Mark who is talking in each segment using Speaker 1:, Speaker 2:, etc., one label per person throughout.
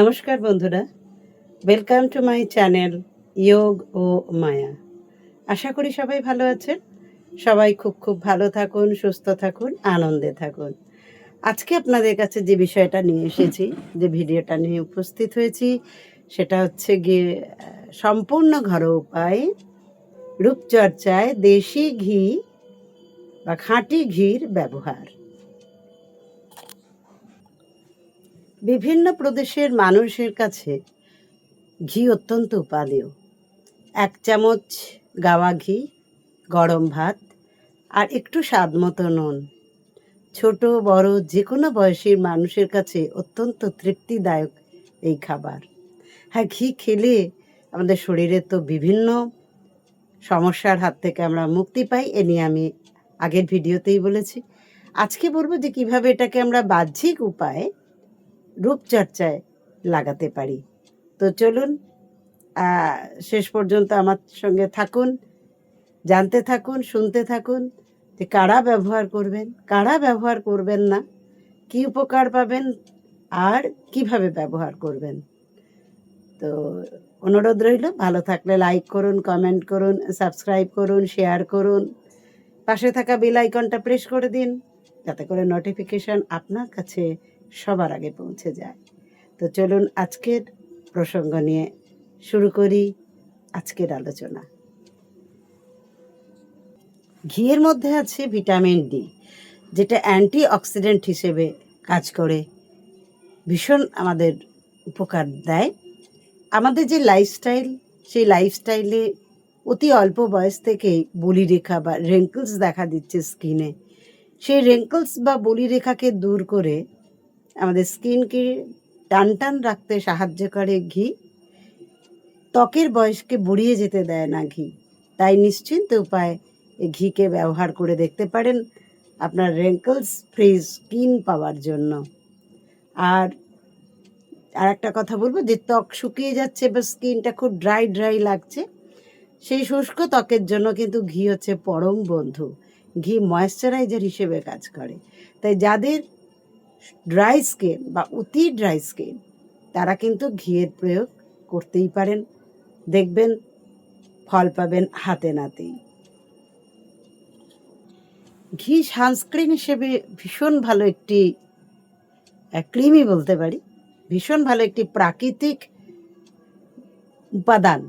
Speaker 1: নমস্কার বন্ধুরা welcome to my channel যোগ ও মায়া আশা করি সবাই ভালো আছেন। সবাই খুব খুব ভালো থাকুন, সুস্থ থাকুন, আনন্দে থাকুন। আজকে আপনাদের কাছে যে বিষয়টা নিয়ে এসেছি, যে ভিডিওটা নিয়ে উপস্থিত হয়েছি, সেটা হচ্ছে গিয়ে সম্পূর্ণ ঘরোয়া উপায়ে রূপচর্চায় দেশি ঘি বা খাঁটি ঘির ব্যবহার। বিভিন্ন প্রদেশের মানুষের কাছে ঘি অত্যন্ত উপাদেয়। এক চামচ গাওয়া ঘি, গরম ভাত আর একটু স্বাদ মতো নুন। ছোট, বড় যে কোনো বয়সীর মানুষের কাছে অত্যন্ত তৃপ্তিদায়ক এই খাবার। হ্যাঁ ঘি খেলে আমাদের শরীরে তো বিভিন্ন সমস্যার হাত থেকে আমরা মুক্তি পাই, এ নিয়ে আমি আগের ভিডিওতেই বলেছি। আজকে বলব যে কীভাবে এটাকে আমরা বাহ্যিক উপায়ে রূপচর্চায় লাগাতে পারি। তো চলুন শেষ পর্যন্ত আমার সঙ্গে থাকুন, জানতে থাকুন, শুনতে থাকুন যে কারা ব্যবহার করবেন, কারা ব্যবহার করবেন না, কি উপকার পাবেন আর কীভাবে ব্যবহার করবেন। তো অনুরোধ রইল, ভালো থাকলে লাইক করুন, কমেন্ট করুন, সাবস্ক্রাইব করুন, শেয়ার করুন। পাশে থাকা বেল আইকনটা প্রেস করে দিন, যাতে করে নোটিফিকেশন আপনার কাছে সবার আগে পৌঁছে যায়। তো চলুন আজকের প্রসঙ্গ নিয়ে শুরু করি আজকের আলোচনা। ঘিয়ের মধ্যে আছে ভিটামিন ডি, যেটা অ্যান্টি অক্সিডেন্ট হিসেবে কাজ করে। ভীষণ আমাদের উপকার দেয়। আমাদের যে লাইফস্টাইল সেই লাইফস্টাইলে অতি অল্প বয়স থেকেই বলিরেখা বা রেঙ্কলস দেখা দিচ্ছে স্কিনে সেই রেঙ্কলস বা বলিরেখাকে দূর করে আমাদের স্কিনকে টান টান রাখতে সাহায্য করে ঘি। ত্বকের বয়সকে বুড়িয়ে যেতে দেয় না ঘি। তাই নিশ্চিন্ত উপায় এই ঘিকে ব্যবহার করে দেখতে পারেন আপনার রেঙ্কলস ফ্রি স্কিন পাওয়ার জন্য। আর আর একটা কথা বলব যে ত্বক শুকিয়ে যাচ্ছে বা স্কিনটা খুব ড্রাই ড্রাই লাগছে, সেই শুষ্ক ত্বকের জন্য কিন্তু ঘি হচ্ছে পরম বন্ধু। ঘি ময়েশ্চারাইজার হিসেবে কাজ করে। তাই যাদের ড্রাই স্কিন বা অতি ড্রাই স্কিন, তারা কিন্তু ঘিয়ের প্রয়োগ করতেই পারেন। দেখবেন, ফল পাবেন হাতে নাতেই। ঘি সানস্ক্রিন হিসেবে ভীষণ ভালো একটি ক্রিমই বলতে পারি। ভীষণ ভালো একটি প্রাকৃতিক উপাদান।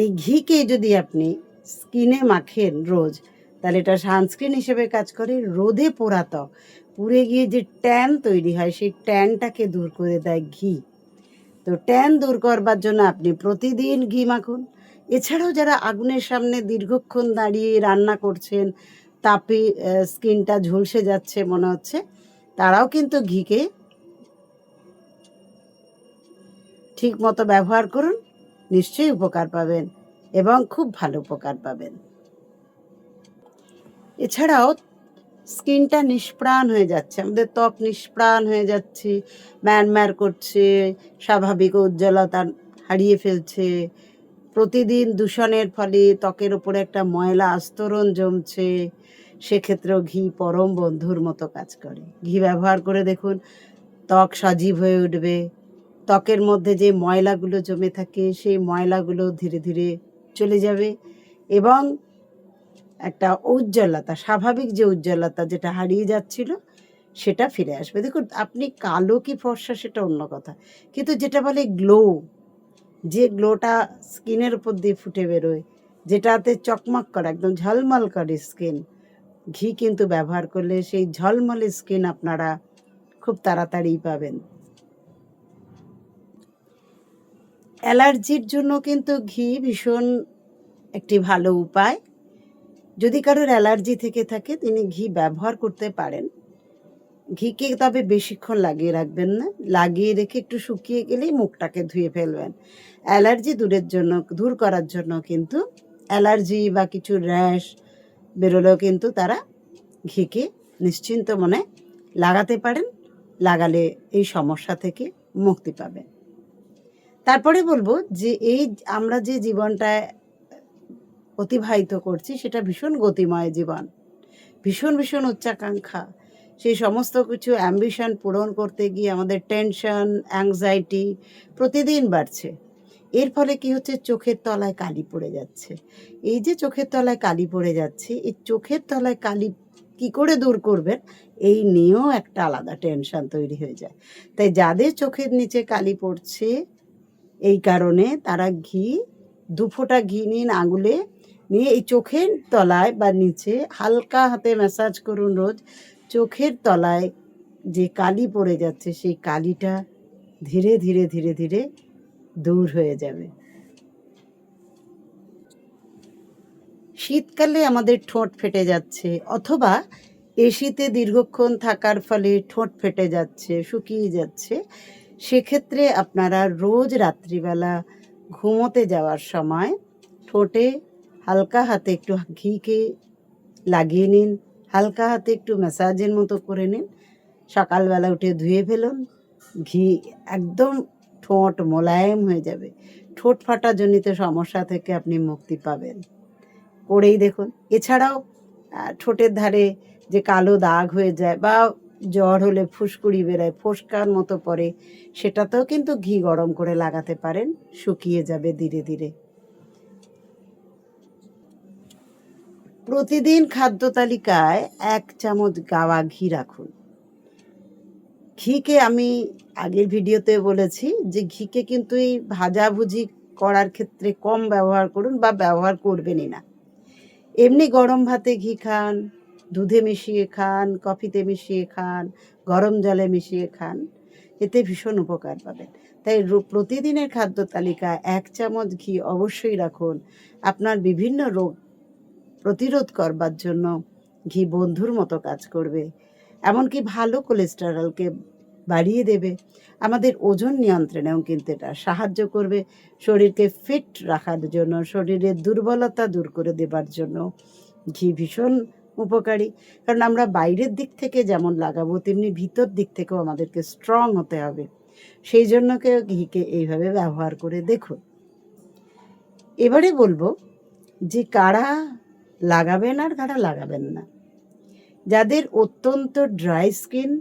Speaker 1: এই ঘিকে যদি আপনি স্কিনে মাখেন রোজ, তাহলে এটা সানস্ক্রিন হিসেবে কাজ করে রোদে পোড়া ত্বক পুড়ে গিয়ে যে ট্যান তৈরি হয়, সেই ট্যানটাকে দূর করে দেয় ঘি। তো ট্যান দূর করবার জন্য আপনি প্রতিদিন ঘি মাখুন। এছাড়াও যারা আগুনের সামনে দীর্ঘক্ষণ দাঁড়িয়ে রান্না করছেন, তাপে স্কিনটা ঝলসে যাচ্ছে মনে হচ্ছে, তারাও কিন্তু ঘিকে ঠিক মতো ব্যবহার করুন, নিশ্চয়ই উপকার পাবেন এবং খুব ভালো উপকার পাবেন। এছাড়াও স্কিনটা নিষ্প্রাণ হয়ে যাচ্ছে, আমাদের ত্বক নিষ্প্রাণ হয়ে যাচ্ছে, ম্যানম্যার করছে, স্বাভাবিক উজ্জ্বলতা হারিয়ে ফেলছে। প্রতিদিন দূষণের ফলে ত্বকের ওপরে একটা ময়লা আস্তরণ জমছে, সেক্ষেত্রেও ঘি পরম বন্ধুর মতো কাজ করে। ঘি ব্যবহার করে দেখুন, ত্বক সজীব হয়ে উঠবে। ত্বকের মধ্যে যে ময়লাগুলো জমে থাকে, সেই ময়লাগুলো ধীরে ধীরে চলে যাবে এবং একটা উজ্জ্বলতা, স্বাভাবিক যে উজ্জ্বলতা যেটা হারিয়ে যাচ্ছিল, সেটা ফিরে আসবে। দেখুন, আপনি কালো কি ফর্সা সেটা অন্য কথা। কিন্তু যেটা বলে গ্লো যে গ্লোটা স্কিনের উপর দিয়ে ফুটে বেরোয়, যেটাতে চকমক করে, একদম ঝলমল করে স্কিন, ঘি কিন্তু ব্যবহার করলে সেই ঝলমলে স্কিন আপনারা খুব তাড়াতাড়ি পাবেন। অ্যালার্জির জন্য কিন্তু ঘি ভীষণ একটি ভালো উপায়। যদি কারোর অ্যালার্জি থেকে থাকে, তিনি ঘি ব্যবহার করতে পারেন। ঘিকে তবে বেশিক্ষণ লাগিয়ে রাখবেন না। লাগিয়ে রেখে একটু শুকিয়ে গেলেই মুখটাকে ধুয়ে ফেলবেন। অ্যালার্জি দূরের জন্য, দূর করার জন্য কিন্তু অ্যালার্জি বা কিছু র্যাশ বেরোলেও কিন্তু তারা ঘিকে নিশ্চিন্ত মনে লাগাতে পারেন। লাগালে এই সমস্যা থেকে মুক্তি পাবেন। তারপরে বলব যে এই আমরা যে জীবনটায় অতিবাহিত করছি, সেটা ভীষণ গতিময় জীবন। ভীষণ ভীষণ উচ্চাকাঙ্ক্ষা। সেই সমস্ত কিছু অ্যাম্বিশন পূরণ করতে গিয়ে আমাদের টেনশন অ্যাংজাইটি প্রতিদিন বাড়ছে। এর ফলে কি হচ্ছে? চোখের তলায় কালি পড়ে যাচ্ছে। এই যে চোখের তলায় কালি পড়ে যাচ্ছে, এই চোখের তলায় কালি কি করে দূর করবেন? এই নিয়েও একটা আলাদা টেনশন তৈরি হয়ে যায়। তাই যাদের চোখের নিচে কালি পড়ছে, এই কারণে তারা ঘি দু ফোঁটা ঘি নিন আঙুলে, নিয়ে এই চোখের তলায় বা নিচে হালকা হাতে ম্যাসাজ করুন রোজ। চোখের তলায় যে কালি পড়ে যাচ্ছে, সেই কালিটা ধীরে ধীরে ধীরে ধীরে দূর হয়ে যাবে। শীতকালে আমাদের ঠোঁট ফেটে যাচ্ছে, অথবা এসিতে দীর্ঘক্ষণ থাকার ফলে ঠোঁট ফেটে যাচ্ছে, শুকিয়ে যাচ্ছে। সেক্ষেত্রে আপনারা রোজ রাত্রিবেলা ঘুমোতে যাওয়ার সময় ঠোঁটে হালকা হাতে একটু ঘিকে লাগিয়ে নিন। হালকা হাতে একটু ম্যাসাজের মতো করে নিন। সকালবেলা উঠে ধুয়ে ফেলুন। ঘি একদম ঠোঁট মোলায়েম হয়ে যাবে। ঠোঁট ফাটা জনিত সমস্যা থেকে আপনি মুক্তি পাবেন। করেই দেখুন। এছাড়াও ঠোঁটের ধারে যে কালো দাগ হয়ে যায় বা জ্বর হলে ফুসকুড়ি বেরোয় ফোসকার মতো পড়ে, সেটাতেও কিন্তু ঘি গরম করে লাগাতে পারেন, শুকিয়ে যাবে ধীরে ধীরে। প্রতিদিন খাদ্য তালিকায় এক চামচ গাওয়া ঘি রাখুন। ঘিকে আমি আগের ভিডিওতে বলেছি যে ঘিকে কিন্তু এই ভাজাভুজি করার ক্ষেত্রে কম ব্যবহার করুন বা ব্যবহার করবেনই না। এমনি গরম ভাতে ঘি খান দুধে মিশিয়ে খান, কফিতে মিশিয়ে খান, গরম জলে মিশিয়ে খান, এতে ভীষণ উপকার পাবেন। তাই প্রতিদিনের খাদ্য তালিকায় এক চামচ ঘি অবশ্যই রাখুন। আপনার বিভিন্ন রোগ প্রতিরোধ করবার জন্য ঘি বন্ধুর মতো কাজ করবে। এমনকি ভালো কোলেস্টেরলকে বাড়িয়ে দেবে। আমাদের ওজন নিয়ন্ত্রণেও কিন্তু এটা সাহায্য করবে। শরীরকে ফিট রাখার জন্য, শরীরের দুর্বলতা দূর করে দেবার জন্য ঘি ভীষণ উপকারী। কারণ আমরা বাইরের দিক থেকে যেমন লাগাবো, তেমনি ভিতর দিক থেকেও আমাদেরকে স্ট্রং হতে হবে। সেই জন্য কেউ ঘিকে এইভাবে ব্যবহার করে দেখুন। এবারে বলব যে কারা লাগাবেন আর কারা লাগাবেন না। যাদের অত্যন্ত ড্রাই স্কিন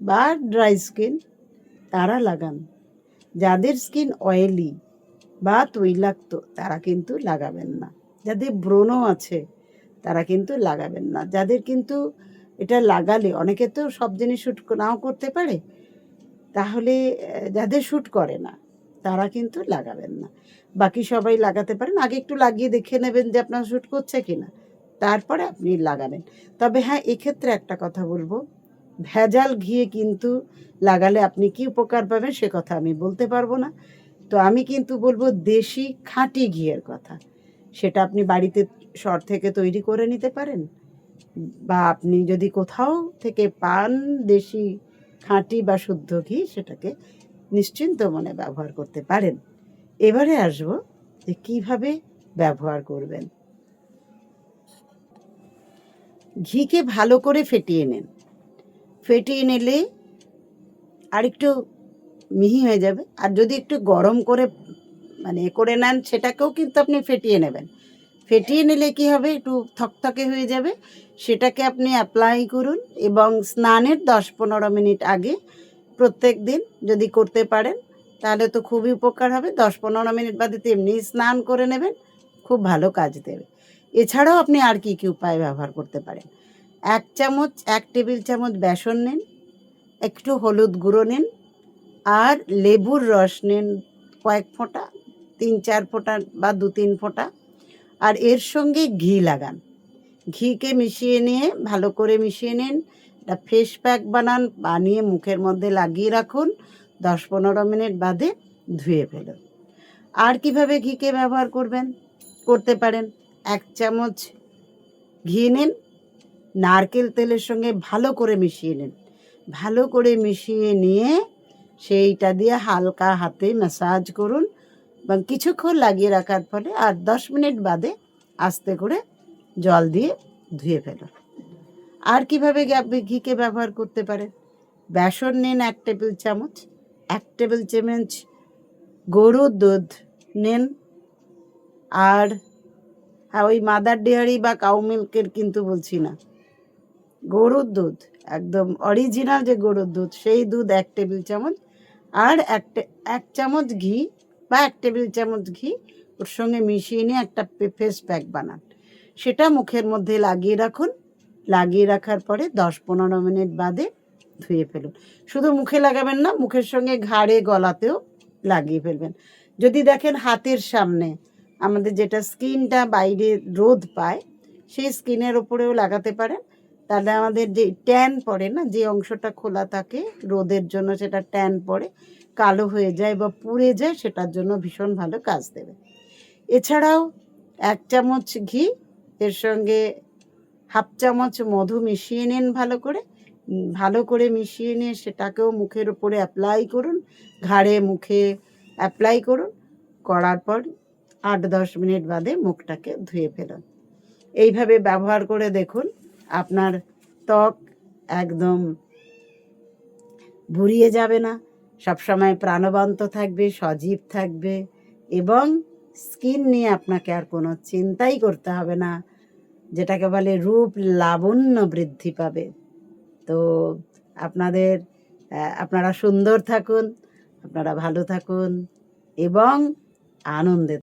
Speaker 1: বা ড্রাই স্কিন তারা লাগান। যাদের স্কিন অয়েলি বা তৈলাক্ত, তারা কিন্তু লাগাবেন না। যাদের ব্রণ আছে তারা কিন্তু লাগাবেন না। যাদের কিন্তু এটা লাগালে, অনেকে তো সব জিনিস শ্যুট নাও করতে পারে, তাহলে যাদের শ্যুট করে না, তারা কিন্তু লাগাবেন না। বাকি সবাই লাগাতে পারেন। আগে একটু লাগিয়ে দেখে নেবেন যে আপনার শ্যুট করছে কি না তারপরে আপনি লাগাবেন। তবে হ্যাঁ এক্ষেত্রে একটা কথা বলব, ভেজাল ঘিয়ে কিন্তু লাগালে আপনি কি উপকার পাবেন সে কথা আমি বলতে পারব না। তো আমি কিন্তু বলব দেশি খাঁটি ঘিয়ের কথা, সেটা আপনি বাড়িতে সর থেকে তৈরি করে নিতে পারেন? বা আপনি যদি কোথাও থেকে পান দেশি খাঁটি বা শুদ্ধ ঘি, সেটাকে নিশ্চিন্ত মনে ব্যবহার করতে পারেন। এবারে আসব যে কীভাবে ব্যবহার করবেন। ঘিকে ভালো করে ফেটিয়ে নেন। ফেটিয়ে নিলে আরেকটু মিহি হয়ে যাবে। আর যদি একটু গরম করে মানে করে নেন, সেটাকেও কিন্তু আপনি ফেটিয়ে নেবেন। ফেটিয়ে নিলে কি হবে? একটু থকথকে হয়ে যাবে। সেটাকে আপনি অ্যাপ্লাই করুন এবং স্নানের দশ পনেরো মিনিট আগে প্রত্যেক দিন যদি করতে পারেন, তাহলে তো খুবই উপকার হবে। দশ পনেরো মিনিট বাদে তেমনি স্নান করে নেবেন, খুব ভালো কাজ দেবে। এছাড়াও আপনি আর কি কি উপায় ব্যবহার করতে পারেন? এক চামচ, এক টেবিল চামচ বেসন নিন, একটু হলুদ গুঁড়ো নিন আর লেবুর রস নিন। কয়েক ফোঁটা, তিন চার ফোঁটা বা দু তিন ফোঁটা। আর এর সঙ্গে ঘি লাগান। ঘিকে মিশিয়ে নিয়ে, ভালো করে মিশিয়ে নিন। একটা ফেস প্যাক বানান, বানিয়ে মুখের মধ্যে লাগিয়ে রাখুন। দশ পনেরো মিনিট বাদে ধুয়ে ফেলুন। আর কীভাবে ঘিকে ব্যবহার করবেন? করতে পারেন। এক চামচ ঘি নিন। নারকেল তেলের সঙ্গে ভালো করে মিশিয়ে নিন। ভালো করে মিশিয়ে নিয়ে সেইটা দিয়ে হালকা হাতে ম্যাসাজ করুন। এবং কিছুক্ষণ লাগিয়ে রাখার পরে আর দশ মিনিট বাদে আস্তে করে জল দিয়ে ধুয়ে ফেলুন আর কীভাবে ঘিকে ব্যবহার করতে পারেন বেসন নিন এক টেবিল চামচ, এক টেবিল চামচ গরুর দুধ নিন। আর হ্যাঁ ওই মাদার ডেয়ারি বা কাউ মিল্কের কিন্তু বলছি না। গরুর দুধ, একদম অরিজিনাল যে গরুর দুধ, সেই দুধ এক টেবিল চামচ। আর এক এক চামচ ঘি বা এক টেবিল চামচ ঘি, ওর সঙ্গে মিশিয়ে নিয়ে একটা ফেস প্যাক বানান। সেটা মুখের মধ্যে লাগিয়ে রাখুন। লাগিয়ে রাখার পরে দশ পনেরো মিনিট বাদে ধুয়ে ফেলুন। শুধু মুখে লাগাবেন না, মুখের সঙ্গে ঘাড়ে, গলাতেও লাগিয়ে ফেলবেন। যদি দেখেন হাতের সামনে আমাদের যেটা স্কিনটা বাইরে রোদ পায়, সেই স্কিনের ওপরেও লাগাতে পারেন। তাহলে আমাদের যে ট্যান পড়ে না, যে অংশটা খোলা থাকে রোদের জন্য সেটা ট্যান পড়ে। কালো হয়ে যায় বা পুড়ে যায়, সেটার জন্য ভীষণ ভালো কাজ দেবে। এছাড়াও এক চামচ ঘি, এর সঙ্গে হাফ চামচ মধু মিশিয়ে নিন ভালো করে। ভালো করে মিশিয়ে নিয়ে সেটাকেও মুখের উপরে অ্যাপ্লাই করুন, ঘাড়ে মুখে অ্যাপ্লাই করুন, করার পর আট দশ মিনিট বাদে মুখটাকে ধুয়ে ফেলুন। এইভাবে ব্যবহার করে দেখুন আপনার ত্বক একদম ভুরিয়ে যাবে না। সবসময় প্রাণবন্ত থাকবে, সজীব থাকবে এবং স্কিন নিয়ে আপনাকে আর কোনো চিন্তাই করতে হবে না, যেটাকে বলে রূপ লাবণ্য বৃদ্ধি পাবে। তো আপনাদের আপনারা সুন্দর থাকুন, আপনারা ভালো থাকুন এবং আনন্দে